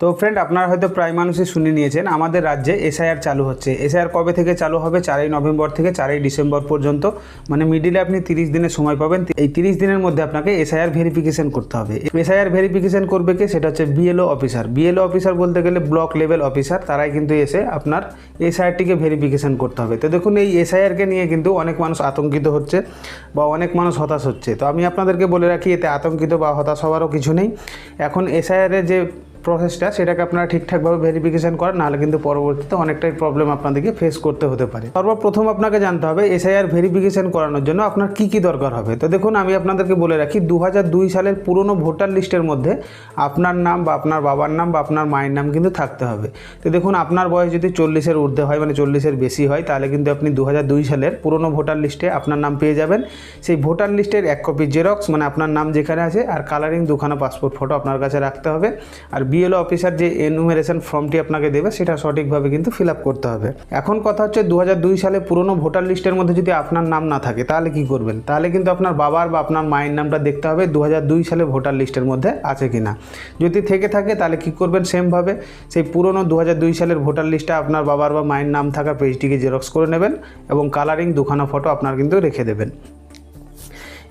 তো ফ্রেন্ড আপনারা হয়তো প্রায় মানুষই শুনে নিয়েছেন, আমাদের রাজ্যে এসআইআর চালু হচ্ছে। এসআইআর কবে থেকে চালু হবে? চারই নভেম্বর থেকে চারই ডিসেম্বর পর্যন্ত। মানে মিডিলে আপনি তিরিশ দিনের সময় পাবেন। এই তিরিশ দিনের মধ্যে আপনাকে এসআইআর ভেরিফিকেশন করতে হবে। এসআইআর ভেরিফিকেশন করবে কি? সেটা হচ্ছে বিএলও অফিসার বিএলও অফিসার বলতে গেলে ব্লক লেভেল অফিসার তারাই কিন্তু এসে আপনার এসআইআরটিকে ভেরিফিকেশন করতে হবে। তো দেখুন, এই এসআইআরকে নিয়ে কিন্তু অনেক মানুষ আতঙ্কিত হচ্ছে বা অনেক মানুষ হতাশ হচ্ছে। তো আমি আপনাদেরকে বলে রাখি, এতে আতঙ্কিত বা হতাশ হওয়ারও কিছু নেই। এখন এসআইআরের যে প্রসেসটা সেটাকে আপনারা ঠিকঠাকভাবে ভেরিফিকেশন করেন, নাহলে কিন্তু পরবর্তীতে অনেকটাই প্রবলেম আপনাদেরকে ফেস করতে হতে পারে। সর্বপ্রথম আপনাকে জানতে হবে এসআইআর ভেরিফিকেশান করানোর জন্য আপনার কি কি দরকার হবে। তো দেখুন, আমি আপনাদেরকে বলে রাখি দু হাজার দুই সালের পুরনো ভোটার লিস্টের মধ্যে আপনার নাম বা আপনার বাবার নাম বা আপনার মায়ের নাম কিন্তু থাকতে হবে। তো দেখুন, আপনার বয়স যদি চল্লিশের ঊর্ধ্বে হয় মানে চল্লিশের বেশি হয়, তাহলে কিন্তু আপনি দু হাজার দুই সালের পুরনো ভোটার লিস্টে আপনার নাম পেয়ে যাবেন। সেই ভোটার লিস্টের এক কপি জেরক্স মানে আপনার নাম যেখানে আছে, আর কালারিং দুখানা পাসপোর্ট ফটো আপনার কাছে রাখতে হবে। আর বিএলও অফিসার যে এনুমেরেশন ফর্মটি আপনাকে দেবে, সেটা সঠিকভাবে কিন্তু ফিল করতে হবে। এখন কথা হচ্ছে দু হাজার দুই সালে পুরনো ভোটার লিস্টের মধ্যে যদি আপনার নাম না থাকে, তাহলে কি করবেন? তাহলে কিন্তু আপনার বাবার বা আপনার মায়ের নামটা দেখতে হবে দু হাজার দুই সালে ভোটার লিস্টের মধ্যে আছে কি না যদি থেকে থাকে, তাহলে কি করবেন? সেমভাবে সেই পুরনো দু হাজার দুই সালের ভোটার লিস্টে আপনার বাবার বা মায়ের নাম থাকা পেজটিকে জেরক্স করে নেবেন এবং কালারিং দুখানা ফটো আপনার কিন্তু রেখে দেবেন।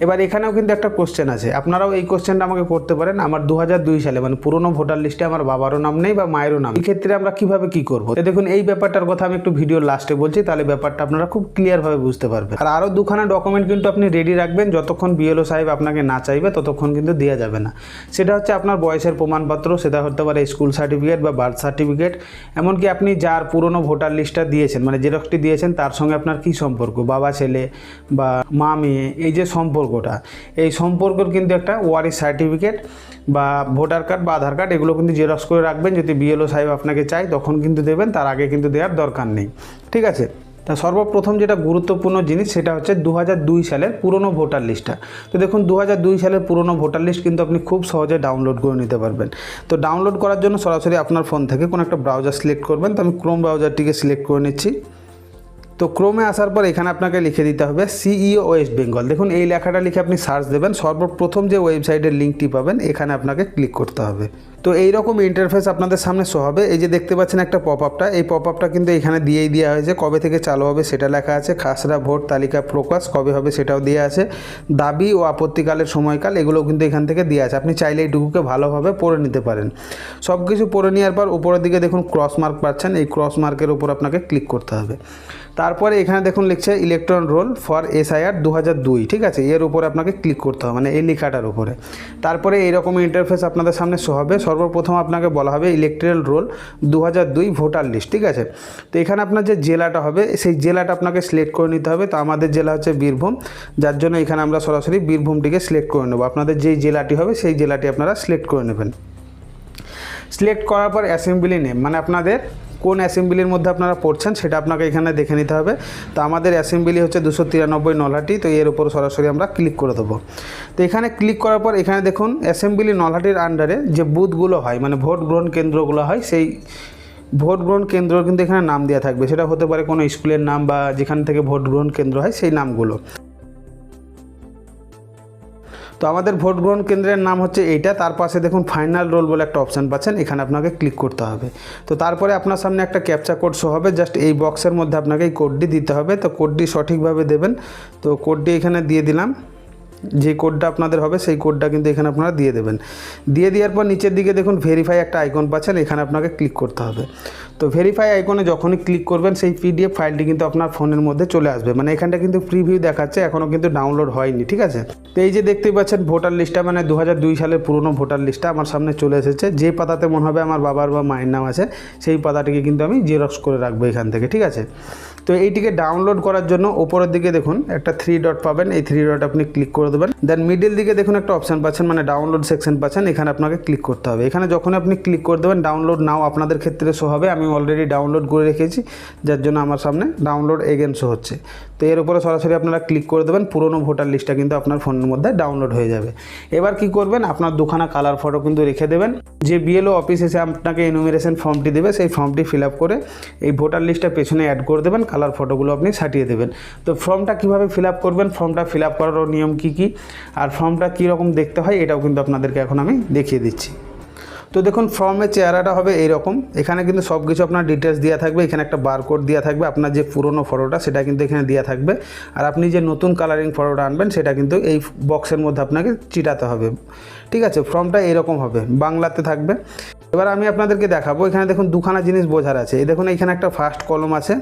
এবার এখানেও কিন্তু একটা কোশ্চেন আছে। আপনারাও এই কোশ্চেনটা আমাকে করতে পারেন। আমার দু হাজার দুই সালে মানে পুরনো ভোটার লিস্টে আমার বাবারও নাম নেই বা মায়েরও নাম এই ক্ষেত্রে আমরা কীভাবে কি করব? দেখুন, এই ব্যাপারটার কথা আমি একটু ভিডিও লাস্টে বলছি, তাহলে ব্যাপারটা আপনারা খুব ক্লিয়ারভাবে বুঝতে পারবেন। আর আরও দুখানা ডকুমেন্ট কিন্তু আপনি রেডি রাখবেন। যতক্ষণ বিএলও সাহেব আপনাকে না চাইবে, ততক্ষণ কিন্তু দেওয়া যাবে না। সেটা হচ্ছে আপনার বয়সের প্রমাণপত্র, সেটা হতে পারে স্কুল সার্টিফিকেট বা বার্থ সার্টিফিকেট এমনকি আপনি যার পুরনো ভোটার লিস্টটা দিয়েছেন মানে জেরক্সটি দিয়েছেন, তার সঙ্গে আপনার কি সম্পর্ক? বাবা, ছেলে বা মা, মেয়ে, এই যে সম্পর্কটা। এই সম্পর্কের কিন্তু একটা ওয়ারিস সার্টিফিকেট বা ভোটার কার্ড বা আধার কার্ড এগুলো কিন্তু জেরক্স করে রাখবেন। যদি বিএলও সাহেব আপনাকে চাই তখন কিন্তু দেবেন, তার আগে কিন্তু দেওয়ার দরকার নেই। ঠিক আছে? তা সর্বপ্রথম যেটা গুরুত্বপূর্ণ জিনিস, সেটা হচ্ছে দু হাজার দুই সালের পুরনো ভোটার লিস্টটা তো দেখুন দু হাজার দুই সালের পুরনো ভোটার লিস্ট কিন্তু আপনি খুব সহজে ডাউনলোড করে নিতে পারবেন। তো ডাউনলোড করার জন্য সরাসরি আপনার ফোন থেকে কোনো একটা ব্রাউজার সিলেক্ট করবেন। তো আমি ক্রোম ব্রাউজারটিকে সিলেক্ট করে নিচ্ছি। তো ক্রমে আসার পর এখানে আপনাকে লিখে দিতে হবে সিইও ওয়েস্ট বেঙ্গল দেখুন, এই লেখাটা লিখে আপনি সার্চ দেবেন, সর্বপ্রথম যে ওয়েবসাইটের লিঙ্কটি পাবেন, এখানে আপনাকে ক্লিক করতে হবে। তো এই রকম ইন্টারফেস আপনাদের সামনে শো হবে। এই যে দেখতে পাচ্ছেন একটা পপ আপটা এই পপ আপটা কিন্তু এখানে দিয়েই দেওয়া হয়েছে। কবে থেকে চালু হবে সেটা লেখা আছে খাসরা ভোট তালিকা প্রকাশ, কবে হবে সেটাও দেওয়া আছে। দাবি ও আপত্তিকালের সময়কাল এগুলো কিন্তু এখান থেকে দেওয়া আছে। আপনি চাইলে এইটুকুকে ভালোভাবে পড়ে নিতে পারেন। সব কিছু পড়ে নেওয়ার পর উপরের দিকে দেখুন ক্রস মার্ক পাচ্ছেন। এই ক্রস মার্কের উপর আপনাকে ক্লিক করতে হবে। তারপরে এখানে দেখুন লিখছে ইলেকট্রন রোল ফর এসআইআর দু হাজার দুই, ঠিক আছে? এর উপরে আপনাকে ক্লিক করতে হবে মানে এই লেখাটার উপরে। তারপরে এইরকম ইন্টারফেস আপনাদের সামনে শো হবে। সর্বপ্রথম আপনাকে বলা হবে ইলেকট্রাল রোল দু হাজার দুই ভোটার লিস্ট ঠিক আছে? তো এখানে আপনার যে জেলাটা হবে, সেই জেলাটা আপনাকে সিলেক্ট করে নিতে হবে। তো আমাদের জেলা হচ্ছে বীরভূম, যার জন্য এখানে আমরা সরাসরি বীরভূমটিকে সিলেক্ট করে নেব। আপনাদের যেই জেলাটি হবে, সেই জেলাটি আপনারা সিলেক্ট করে নেবেন। সিলেক্ট করার পর অ্যাসেম্বলি নেম মানে আপনাদের কোন অ্যাসেম্বলির মধ্যে আপনারা পড়ছেন সেটা আপনাকে এখানে দেখে নিতে হবে। তো আমাদের অ্যাসেম্বলি হচ্ছে দুশো তিরানব্বই নলহাটি, তো এর উপর সরাসরি আমরা ক্লিক করে দেবো। তো এখানে ক্লিক করার পর এখানে দেখুন, অ্যাসেম্বলি নলহাটির আন্ডারে যে বুথগুলো হয় মানে ভোট গ্রহণ কেন্দ্রগুলো হয়, সেই ভোট গ্রহণ কেন্দ্র কিন্তু এখানে নাম দেওয়া থাকবে। সেটা হতে পারে কোনো স্কুলের নাম বা যেখান থেকে ভোট গ্রহণ কেন্দ্র হয়, সেই নামগুলো। তো আমাদের ভোট গ্রহণ কেন্দ্রের নাম হচ্ছে এইটা। তার পাশে দেখুন ফাইনাল রোল বলে একটা অপশান পাচ্ছেন, এখানে আপনাকে ক্লিক করতে হবে। তো তারপরে আপনার সামনে একটা ক্যাপচা কোড শো হবে জাস্ট এই বক্সের মধ্যে আপনাকে এই কোডটি দিতে হবে। তো কোডটি সঠিকভাবে দেবেন। তো কোডটি এখানে দিয়ে দিলাম। যে কোডটা আপনাদের হবে, সেই কোডটা কিন্তু এখানে আপনারা দিয়ে দেবেন। দিয়ে দেওয়ার পর নিচের দিকে দেখুন ভেরিফাই একটা আইকন পাচ্ছেন, এখানে আপনাকে ক্লিক করতে হবে। তো ভেরিফাই আইকনে যখনই ক্লিক করবেন, সেই পিডিএফ ফাইলটি কিন্তু আপনার ফোনের মধ্যে চলে আসবে। মানে এখানটা কিন্তু প্রিভিউ দেখাচ্ছে এখনও কিন্তু ডাউনলোড হয়নি, ঠিক আছে? তো এই যে দেখতেই পাচ্ছেন ভোটার লিস্টটা মানে দু হাজার দুই সালের পুরনো ভোটার লিস্টটা আমার সামনে চলে এসেছে। যে পাতাতে মনে হবে আমার বাবার বা মায়ের নাম আছে, সেই পাতাটিকে কিন্তু আমি জেরক্স করে রাখব এখান থেকে, ঠিক আছে? তো এইটিকে ডাউনলোড করার জন্য ওপরের দিকে দেখুন, একটা থ্রি ডট পাবেন। এই থ্রি ডট আপনি ক্লিক করে দেবেন। দেন মিডিল দিকে দেখুন একটা অপশান পাচ্ছেন মানে ডাউনলোড সেকশন পাচ্ছেন। এখানে আপনাকে ক্লিক করতে হবে। এখানে যখন আপনি ক্লিক করে দেবেন ডাউনলোড নাও আপনাদের ক্ষেত্রে শো হবে। আমি অলরেডি ডাউনলোড করে রেখেছি, যার জন্য আমার সামনে ডাউনলোড এগেন শো হচ্ছে। তো এর উপরে সরাসরি আপনারা ক্লিক করে দেবেন। পুরনো ভোটার লিস্টটা কিন্তু আপনার ফোনের মধ্যে ডাউনলোড হয়ে যাবে। এবার কি করবেন? আপনার দুখানা কালার ফটো কিন্তু রেখে দেবেন। যে বিএলও অফিস এসে আপনাকে এনুমিরেশন ফর্মটি দেবে, সেই ফর্মটি ফিল আপ করে এই ভোটার লিস্টটা পেছনে অ্যাড করে দেবেন। কালার ফটোগুলো আপনি সাটিয়ে দেবেন। তো ফর্মটা কীভাবে ফিল আপ করবেন? ফর্মটা ফিল আপ করারও নিয়ম কী কী? আর ফর্মটা কীরকম দেখতে হয়? এটাও কিন্তু আপনাদেরকে এখন আমি দেখিয়ে দিচ্ছি। তো দেখুন ফর্মের চেহারাটা হবে এইরকম। এখানে কিন্তু সব কিছু আপনার ডিটেলস দেওয়া থাকবে। এখানে একটা বারকোড দেওয়া থাকবে। আপনার যে পুরনো ফটোটা সেটা কিন্তু এখানে দেওয়া থাকবে। আর আপনি যে নতুন কালারিং ফটোটা আনবেন, সেটা কিন্তু এই বক্সের মধ্যে আপনাকে চিটাতে হবে। ঠিক আছে? ফর্মটা এরকম হবে। বাংলাতে থাকবে। এবার আমি আপনাদেরকে দেখাবো। এখানে দেখুন, দুখানা জিনিস বোঝার আছে। দেখুন, এখানে একটা ফার্স্ট কলম আছে।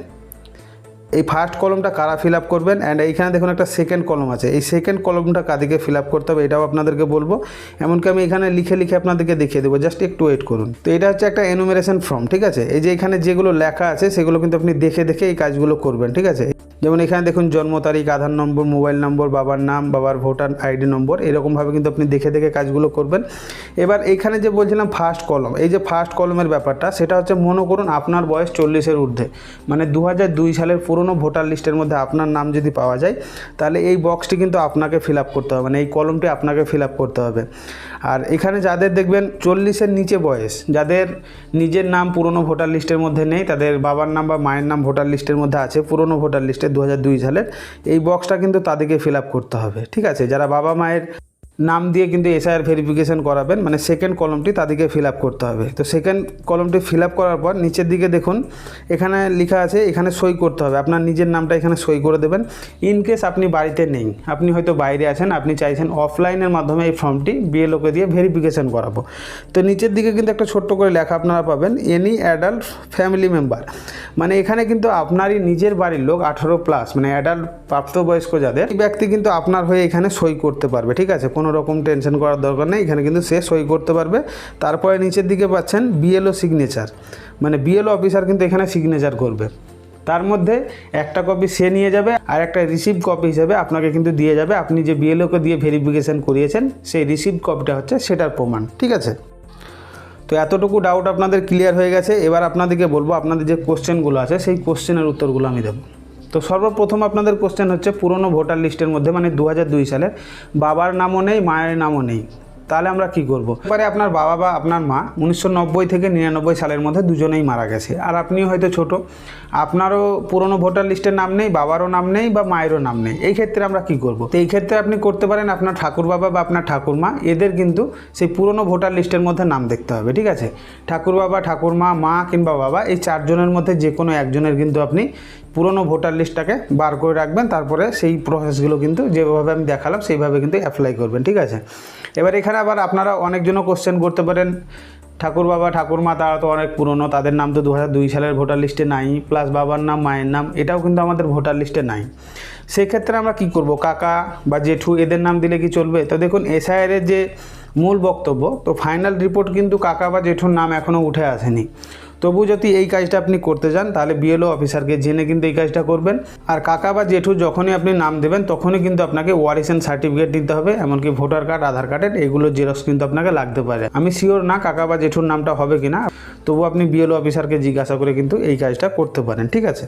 এই ফার্স্ট কলমটা কারা ফিল আপ করবেন? অ্যান্ড এইখানে দেখুন একটা সেকেন্ড কলম আছে। এই সেকেন্ড কলমটা কাদিকে ফিল আপ করতে হবে এটাও আপনাদেরকে বলব। এমনকি আমি এখানে লিখে লিখে আপনাদেরকে দেখিয়ে দেবো। জাস্ট একটু ওয়েট করুন। তো এটা হচ্ছে একটা এনুমেরেশন ফর্ম ঠিক আছে? এই যে এখানে যেগুলো লেখা আছে, সেগুলো কিন্তু আপনি দেখে দেখে এই কাজগুলো করবেন, ঠিক আছে? যেমন এখানে দেখুন জন্ম তারিখ, আধার নম্বর, মোবাইল নম্বর, বাবার নাম, বাবার ভোটার আইডি নম্বর, এরকমভাবে কিন্তু আপনি দেখে দেখে কাজগুলো করবেন। এবার এখানে যে বলছিলাম ফার্স্ট কলম এই যে ফার্স্ট কলমের ব্যাপারটা, সেটা হচ্ছে মনে করুন আপনার বয়স চল্লিশের ঊর্ধ্বে মানে দু সালের পুরনো ভোটার লিস্টের মধ্যে আপনার নাম যদি পাওয়া যায়, তাহলে এই বক্সটি কিন্তু আপনাকে ফিল করতে হবে মানে এই কলমটি আপনাকে ফিল করতে হবে। আর এখানে যাদের দেখবেন চল্লিশের নিচে বয়স, যাদের নিজের নাম পুরনো ভোটার লিস্টের মধ্যে নেই, তাদের বাবার নাম বা মায়ের নাম ভোটার লিস্টের মধ্যে আছে, পুরনো ভোটার লিস্টে দু সালের এই বক্সটা কিন্তু তাদেরকে ফিল করতে হবে। ঠিক আছে? যারা বাবা মায়ের নাম দিয়ে কিন্তু এসআইআর ভেরিফিকেশন করাবেন মানে সেকেন্ড কলমটি তাদেরকে ফিল আপ করতে হবে। তো সেকেন্ড কলমটি ফিল আপ করার পর নিচের দিকে দেখুন, এখানে লেখা আছে, এখানে সই করতে হবে। আপনার নিজের নামটা এখানে সই করে দেবেন। ইন কেস আপনি বাড়িতে নেই, আপনি হয়তো বাইরে আছেন, আপনি চাইছেন অফলাইনের মাধ্যমে এই ফর্মটি বিএলওকে দিয়ে ভেরিফিকেশন করাবো। তো নিচের দিকে কিন্তু একটা ছোট্ট করে লেখা আপনারা পাবেন এনি অ্যাডাল্ট ফ্যামিলি মেম্বার মানে এখানে কিন্তু আপনারই নিজের বাড়ির লোক আঠারো প্লাস মানে অ্যাডাল্ট প্রাপ্তবয়স্ক যাদের ব্যক্তি কিন্তু আপনার হয়ে এখানে সই করতে পারবে, ঠিক আছে? কোনো রকম টেনশন করার দরকার নেই, এখানে কিন্তু সে সই করতে পারবে। তারপরে নিচের দিকে পাচ্ছেন বিএলও সিগনেচার মানে বিএলও অফিসার কিন্তু এখানে সিগনেচার করবে। তার মধ্যে একটা কপি সে নিয়ে যাবে আর একটা রিসিভ কপি হিসেবে আপনাকে কিন্তু দিয়ে যাবে। আপনি যে বিএলওকে দিয়ে ভেরিফিকেশন করিয়েছেন, সেই রিসিভ কপিটা হচ্ছে সেটার প্রমাণ, ঠিক আছে? তো এতটুকু ডাউট আপনাদের ক্লিয়ার হয়ে গেছে। এবার আপনাদেরকে বলব, আপনাদের যে কোশ্চেনগুলো আছে, সেই কোশ্চেনের উত্তরগুলো আমি দেবো। তো সর্বপ্রথম আপনাদের কোশ্চেন হচ্ছে পুরনো ভোটার লিস্টের মধ্যে মানে দু সালের, বাবার নামও নেই, মায়ের নামও নেই। তাহলে আমরা কি করব? এবারে আপনার বাবা বা আপনার মা উনিশশো নব্বই থেকে নিরানব্বই সালের মধ্যে দুজনেই মারা গেছে। আর আপনিও হয়তো ছোট। আপনারও পুরনো ভোটার লিস্টের নাম নেই, বাবারও নাম নেই বা মায়েরও নাম নেই। এই ক্ষেত্রে আমরা কি করব? তো এই ক্ষেত্রে আপনি করতে পারেন আপনার ঠাকুর বাবা বা আপনার ঠাকুরমা, এদের কিন্তু সেই পুরনো ভোটার লিস্টের মধ্যে নাম দেখতে হবে, ঠিক আছে? ঠাকুর বাবা ঠাকুরমা, মা কিংবা বাবা, এই চারজনের মধ্যে যে কোনো একজনের কিন্তু আপনি পুরনো ভোটার লিস্টটাকে বার করে রাখবেন, তারপরে সেই প্রসেসগুলো কিন্তু যেভাবে আমি দেখালাম, সেইভাবে কিন্তু অ্যাপ্লাই করবেন, ঠিক আছে? এবার এখানে আবার আপনারা অনেকজনও কোশ্চেন করতে পারেন। ঠাকুর বাবা ঠাকুরমা তারা তো অনেক পুরনো, তাদের নাম তো দু সালের ভোটার লিস্টে নাই প্লাস বাবার নাম, মায়ের নাম, এটাও কিন্তু আমাদের ভোটার লিস্টে নাই। সেক্ষেত্রে আমরা কি করব? কাকা বা জেঠু, এদের নাম দিলে কি চলবে? তো দেখুন এসআইআরের যে মূল বক্তব্য, তো ফাইনাল রিপোর্ট কিন্তু কাকা বা জেঠুর নাম এখনও উঠে আসেনি। তবু যদি এই কাজটা আপনি করতে যান, তাহলে বিএলও অফিসারকে জেনে কিন্তু এই কাজটা করবেন। আর কাকা বা জেঠু যখনই আপনি নাম দেবেন, তখনই কিন্তু আপনাকে ওয়ারিসেন সার্টিফিকেট দিতে হবে, এমনকি ভোটার কার্ড আধার কার্ডের এগুলো জেরক্স কিন্তু আপনাকে লাগতে পারে। আমি শিওর না কাকা বা জেঠুর নামটা হবে কিনা তবু আপনি বিএলও অফিসারকে জিজ্ঞাসা করে কিন্তু এই কাজটা করতে পারেন, ঠিক আছে?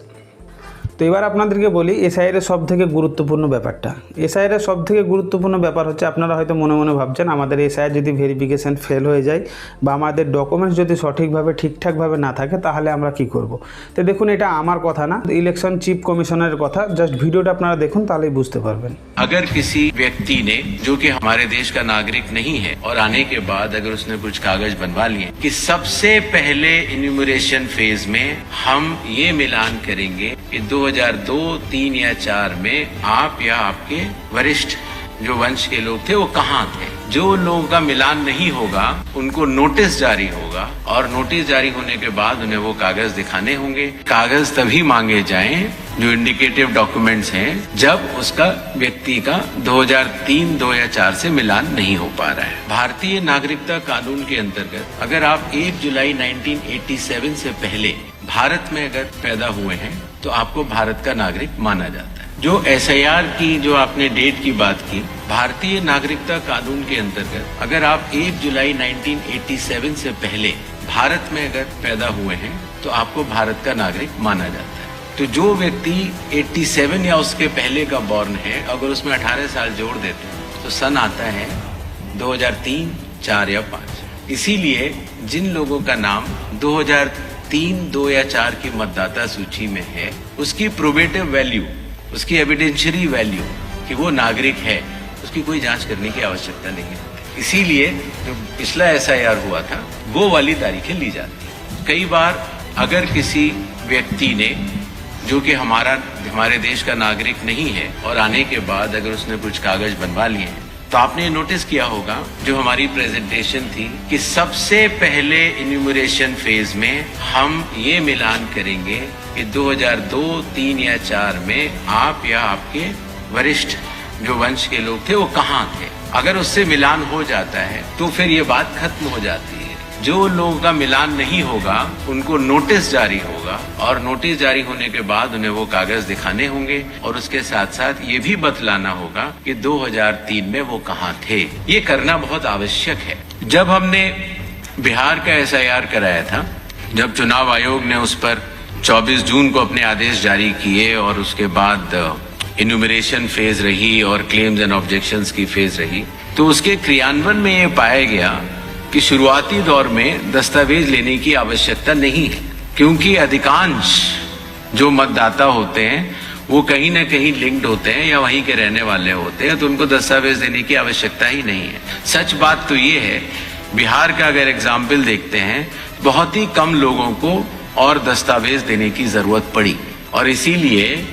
তো এবার আপনাদেরকে বলি এসআইয়ের সব থেকে গুরুত্বপূর্ণ ব্যাপারটা এসআইয়ের সব থেকে গুরুত্বপূর্ণ ব্যাপার হচ্ছে আপনারা হয়তো মনে মনে ভাবছেন আমাদের এসআইয়ের যদি ভেরিফিকেশান ফেল হয়ে যায় বা আমাদের ডকুমেন্টস যদি সঠিকভাবে ঠিকঠাকভাবে না থাকে তাহলে আমরা কি করব তো দেখুন এটা আমার কথা না ইলেকশন চিফ কমিশনের কথা জাস্ট ভিডিওটা আপনারা দেখুন তাহলেই বুঝতে পারবেন अगर किसी व्यक्ति ने जो कि हमारे देश का नागरिक नहीं है और आने के बाद अगर उसने कुछ कागज बनवा लिए कि सबसे पहले इन्यूमरेशन फेज में हम ये मिलान करेंगे कि 2002, 3 या 4 में आप या आपके वरिष्ठ जो वंश के लोग थे वो कहाँ थे? जो उन लोगों का मिलान नहीं होगा उनको नोटिस जारी होगा और नोटिस जारी होने के बाद उन्हें वो कागज़ दिखाने होंगे। कागज़ तभी मांगे जाएँ जो इंडिकेटिव डॉक्यूमेंट्स हैं जब उसका व्यक्ति का 2003 2004 से मिलान नहीं हो पा रहा है। भारतीय नागरिकता कानून के अंतर्गत अगर आप 1 जुलाई 1987 से पहले भारत में अगर पैदा हुए हैं तो आपको भारत का नागरिक माना जाता है। जो एसआईआर की जो आपने डेट की बात की भारतीय नागरिकता कानून के अंतर्गत अगर आप 1 जुलाई 1987 से पहले भारत में अगर पैदा हुए हैं तो आपको भारत का नागरिक माना जाता है। तो जो व्यक्ति 87 या उसके पहले का बॉर्न है अगर उसमें 18 साल जोड़ देते हैं तो सन आता है 2003, 4 या 5 इसीलिए जिन लोगों का नाम 2003, 2 या चार की मतदाता सूची में है उसकी प्रोबेटिव वैल्यू उसकी एविडेंशरी वैल्यू कि वो नागरिक है उसकी कोई जाँच करने की आवश्यकता नहीं है। इसीलिए जो पिछला एस हुआ था वो वाली तारीखें ली जाती हैं। कई बार अगर किसी व्यक्ति ने जो कि हमारा हमारे देश का नागरिक नहीं है और आने के बाद अगर उसने कुछ कागज़ बनवा लिए हैं तो आपने नोटिस किया होगा जो हमारी प्रेजेंटेशन थी कि सबसे पहले इन्यूमरेशन फ़ेज़ में हम ये मिलान करेंगे कि 2002, 3 या 4 में आप या आपके वरिष्ठ जो वंश के लोग थे वो कहाँ थे? अगर उससे मिलान हो जाता है तो फिर ये बात खत्म हो जाती है। जो लोगों का मिलान नहीं होगा, उनको नोटिस जारी होगा और नोटिस जारी होने के बाद उन्हें वो कागज़ दिखाने होंगे और उसके साथ साथ ये भी बतलाना होगा कि 2003 में वो कहाँ थे। ये करना बहुत आवश्यक है। जब हमने बिहार का एस कराया था, जब चुनाव आयोग ने उस पर 24 जून को अपने आदेश जारी किए और उसके बाद इन्यूमरेशन फ़ेज़ रही और क्लेम्स एंड ऑब्जेक्शंस की फ़ेज़ रही तो उसके क्रियान्वयन में ये पाया गया कि शुरुआती दौर में दस्तावेज़ लेने की आवश्यकता नहीं है, क्योंकि अधिकांश जो मतदाता होते हैं, वो कहीं ना कहीं लिंक्ड होते हैं या वहीं के रहने वाले होते हैं तो उनको दस्तावेज़ देने की आवश्यकता ही नहीं है। सच बात तो ये है, बिहार का अगर एग्ज़ाम्पल देखते हैं, बहुत ही कम लोगों को और दस्तावेज़ देने की ज़रूरत पड़ी। और इसीलिए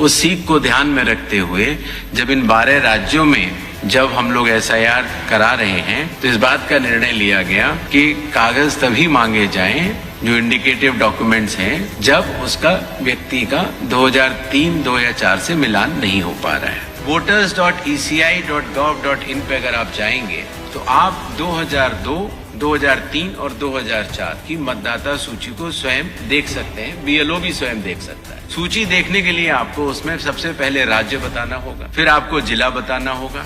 उस सीख को ध्यान में रखते हुए जब इन बारह राज्यों में जब हम लोग एसआईआर करा रहे हैं तो इस बात का निर्णय लिया गया कि कागज़ तभी मांगे जाएँ जो इंडिकेटिव डॉक्यूमेंट्स हैं, जब उसका व्यक्ति का 2003-2004 से मिलान नहीं हो पा रहा है। Voters dot E C I dot gov dot in पे अगर आप जाएँगे तो आप 2002 2003 और 2004 की मतदाता सूची को स्वयं देख सकते हैं। बीएलओ भी स्वयं देख सकता है। सूची देखने के लिए आपको उसमें सबसे पहले राज्य बताना होगा, फिर आपको जिला बताना होगा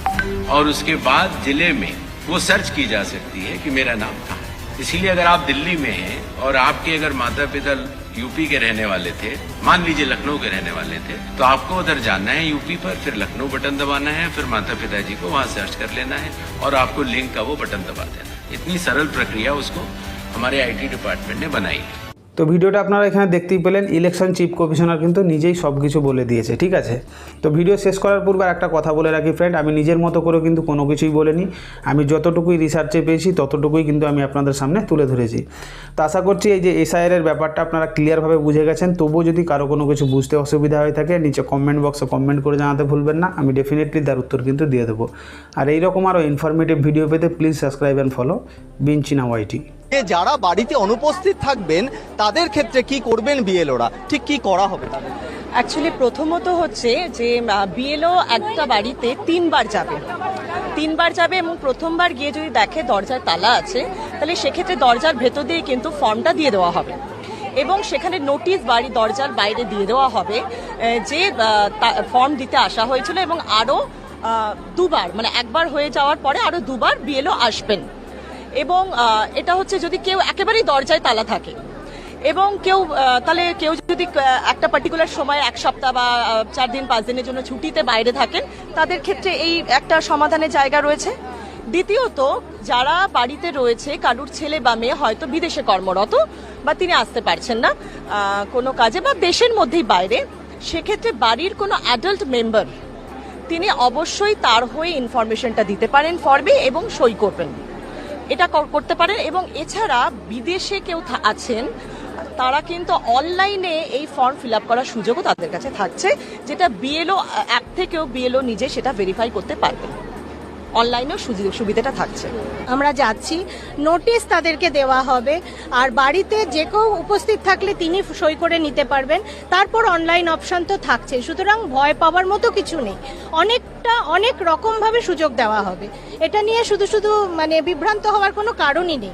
और उसके बाद ज़िले में वो सर्च की जा सकती है कि मेरा नाम कहाँ है। इसीलिए अगर आप दिल्ली में हैं और आपके अगर माता पिता यूपी के रहने वाले थे, मान लीजिए लखनऊ के रहने वाले थे तो आपको उधर जाना है यूपी पर, फिर लखनऊ बटन दबाना है, फिर माता पिताजी को वहाँ सर्च कर लेना है और आपको लिंक का वो बटन दबा देना है। इतनी सरल प्रक्रिया उसको हमारे आईटी डिपार्टमेंट ने बनाई है। তো ভিডিওটা আপনারা এখানে দেখতেই পেলেন ইলেকশন চিফ কমিশনার কিন্তু নিজেই সব কিছু বলে দিয়েছে, ঠিক আছে? তো ভিডিও শেষ করার পূর্বে একটা কথা বলে রাখি ফ্রেন্ড আমি নিজের মতো করে কিন্তু কোনো কিছুই বলিনি। আমি যতটুকুই রিসার্চে পেয়েছি, ততটুকুই কিন্তু আমি আপনাদের সামনে তুলে ধরেছি। তো আশা করছি এই যে এসআইআর এর ব্যাপারটা আপনারা ক্লিয়ারভাবে বুঝে গেছেন, তবুও যদি কারও কোনো কিছু বুঝতে অসুবিধা হয়ে থাকে, নিচে কমেন্ট বক্সে কমেন্ট করে জানাতে ভুলবেন না, আমি ডেফিনেটলি তার উত্তর কিন্তু দিয়ে দেবো। আর এইরকম আরও ইনফরমেটিভ ভিডিও পেতে প্লিজ সাবস্ক্রাইব অ্যান্ড ফলো বিনচিনা ওয়াইটি যে যারা বাড়িতে অনুপস্থিত থাকবেন, তাদের ক্ষেত্রে কি করবেন বিএলওরা? ঠিক কি করা হবে তাদের? অ্যাকচুয়ালি প্রথমত হচ্ছে যে বিএলও একটা বাড়িতে তিনবার যাবে। তিনবার যাবে এবং প্রথমবার গিয়ে যদি দেখে দরজার তালা আছে, তাহলে সেক্ষেত্রে দরজার ভেতর দিয়ে কিন্তু ফর্মটা দিয়ে দেওয়া হবে। এবং সেখানে নোটিশ বাড়ি দরজার বাইরে দিয়ে দেওয়া হবে যে ফর্ম দিতে আসা হয়েছিল এবং আরও দুবার মানে একবার হয়ে যাওয়ার পরে আরও দুবার বিএলও আসবেন। এবং এটা হচ্ছে যদি কেউ একেবারেই দরজায় তালা থাকে এবং কেউ তাহলে কেউ যদি একটা পার্টিকুলার সময় এক সপ্তাহ বা চার দিন, পাঁচ দিনের জন্য ছুটিতে বাইরে থাকেন, তাদের ক্ষেত্রে এই একটা সমাধানের জায়গা রয়েছে। দ্বিতীয়ত, যারা বাড়িতে রয়েছে, কারুর ছেলে বা মেয়ে হয়তো বিদেশে কর্মরত বা তিনি আসতে পারছেন না কোনো কাজে বা দেশের মধ্যেই বাইরে, সেক্ষেত্রে বাড়ির কোনো অ্যাডাল্ট মেম্বার তিনি অবশ্যই তার হয়ে ইনফরমেশনটা দিতে পারেন ফর্মে এবং সই করবেন। এটা করতে পারেন এবং এছাড়া বিদেশে কেউ আছেন, তারা কিন্তু অনলাইনে এই ফর্ম ফিল আপ করার সুযোগও তাদের কাছে থাকছে, যেটা বিএলও অ্যাপ থেকেও বিএলও নিজে সেটা ভেরিফাই করতে পারবেন অনলাইনেও সুযোগ সুবিধাটা থাকছে। আমরা যাচ্ছি। নোটিশ তাদেরকে দেওয়া হবে। আর বাড়িতে যে কেউ উপস্থিত থাকলে তিনি সই করে নিতে পারবেন। তারপর অনলাইন অপশান তো থাকছে। সুতরাং ভয় পাওয়ার মতো কিছু নেই। অনেকটা, অনেক রকমভাবে সুযোগ দেওয়া হবে। এটা নিয়ে শুধু শুধু মানে বিভ্রান্ত হওয়ার কোনো কারণই নেই।